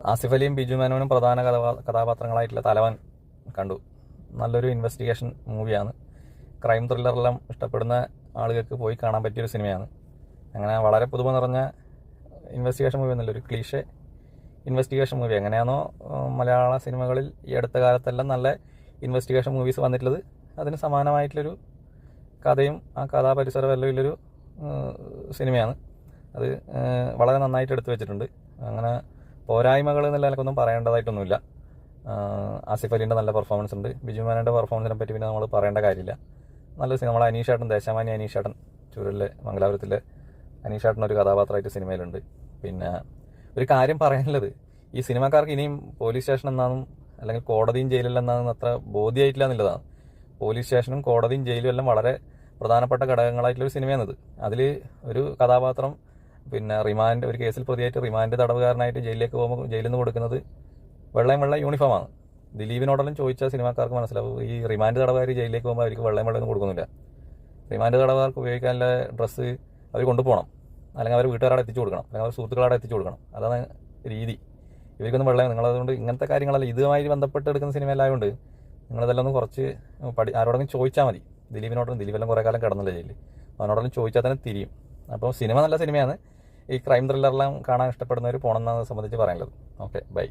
ആസിഫ് അലിയും ബിജു മേനോനും പ്രധാന കഥാപാ കഥാപാത്രങ്ങളായിട്ടുള്ള തലവൻ കണ്ടു. നല്ലൊരു ഇൻവെസ്റ്റിഗേഷൻ മൂവിയാണ് ക്രൈം ത്രില്ലറെല്ലാം ഇഷ്ടപ്പെടുന്ന ആളുകൾക്ക് പോയി കാണാൻ പറ്റിയൊരു സിനിമയാണ് അങ്ങനെ വളരെ പുതുമ നിറഞ്ഞ ഇൻവെസ്റ്റിഗേഷൻ മൂവി എന്നല്ല ഒരു ക്ലീഷെ ഇൻവെസ്റ്റിഗേഷൻ മൂവി എങ്ങനെയാണോ മലയാള സിനിമകളിൽ ഈ അടുത്ത കാലത്തെല്ലാം നല്ല ഇൻവെസ്റ്റിഗേഷൻ മൂവീസ് വന്നിട്ടുള്ളത്. അതിന് സമാനമായിട്ടുള്ളൊരു കഥയും ആ കഥാപരിസരവും എല്ലാം ഉള്ളൊരു സിനിമയാണ് അത് വളരെ നന്നായിട്ട് എടുത്തു വെച്ചിട്ടുണ്ട്. അങ്ങനെ പോരായ്മകൾ എന്നുള്ള നിലക്കൊന്നും പറയേണ്ടതായിട്ടൊന്നുമില്ല. ആസിഫ് അലീന്റെ നല്ല പെർഫോമൻസ് ഉണ്ട്. ബിജു മേനോന്റെ പെർഫോമൻസിനെ പറ്റി പിന്നെ നമ്മൾ പറയേണ്ട കാര്യമില്ല. നല്ല സിനിമ. നമ്മളെ അനീഷേട്ടൻ ദേശാമാനി അനീഷേട്ടൻ ചൂരലിലെ മംഗലാപുരത്തിലെ അനീഷേട്ടൻ ഒരു കഥാപാത്രമായിട്ട് സിനിമയിലുണ്ട്. പിന്നെ ഒരു കാര്യം പറയാനുള്ളത്. ഈ സിനിമാക്കാർക്ക് ഇനിയും പോലീസ് സ്റ്റേഷൻ എന്നാണെന്നും അല്ലെങ്കിൽ കോടതിയും ജയിലിലെന്നാണെന്ന് അത്ര ബോധ്യമായിട്ടില്ല എന്നുള്ളതാണ്. പോലീസ് സ്റ്റേഷനും കോടതിയും ജയിലും എല്ലാം വളരെ പ്രധാനപ്പെട്ട ഘടകങ്ങളായിട്ടുള്ള ഒരു സിനിമയാണിത്. അതിൽ ഒരു കഥാപാത്രം പിന്നെ റിമാൻഡ് ഒരു കേസിൽ പ്രതിയായിട്ട് റിമാൻഡ് തടവുകാരനായിട്ട് ജയിലിലേക്ക് പോകുമ്പോൾ ജയിലിൽ നിന്ന് കൊടുക്കുന്നത് വെള്ളയും വെള്ള യൂണിഫോമാണ്. ദിലീപിനോടെല്ലാം ചോദിച്ചാൽ സിനിമാക്കാർക്ക് മനസ്സിലാവും. ഈ റിമാൻഡ് തടവുകാർ ജയിലിലേക്ക് പോകുമ്പോൾ അവർക്ക് വെള്ളയും വെള്ളയൊന്നും കൊടുക്കുന്നില്ല. റിമാൻഡ് തടവുകാർക്ക് ഉപയോഗിക്കാനുള്ള ഡ്രസ്സ് അവർ കൊണ്ടുപോകണം. അല്ലെങ്കിൽ അവർ വീട്ടുകാരവിടെ എത്തിച്ചു കൊടുക്കണം. അല്ലെങ്കിൽ അവർ സുഹൃത്തുക്കളവിടെ എത്തിച്ചു കൊടുക്കണം. അതാണ് രീതി. ഇവർക്കൊന്നും വെള്ളം നിങ്ങളതുകൊണ്ട് ഇങ്ങനത്തെ കാര്യങ്ങളല്ല. ഇതുമായി ബന്ധപ്പെട്ട് എടുക്കുന്ന സിനിമയിലായതുകൊണ്ട് നിങ്ങളിതെല്ലാം ഒന്ന് കുറച്ച് പഠി ആരോടെങ്കിലും ചോദിച്ചാൽ മതി. ദിലീപിനോടും ദിലീപെല്ലാം കുറേ കാലം കിടന്നില്ല ജയിലിൽ അവനോടെല്ലാം ചോദിച്ചാൽ തന്നെ തിരിയും. അപ്പോൾ സിനിമ നല്ല സിനിമയാണ്. ഈ ക്രൈം ത്രില്ലറെല്ലാം കാണാൻ ഇഷ്ടപ്പെടുന്നവർ പോകണമെന്നത് സംബന്ധിച്ച് പറയാനുള്ളത്. Okay bye.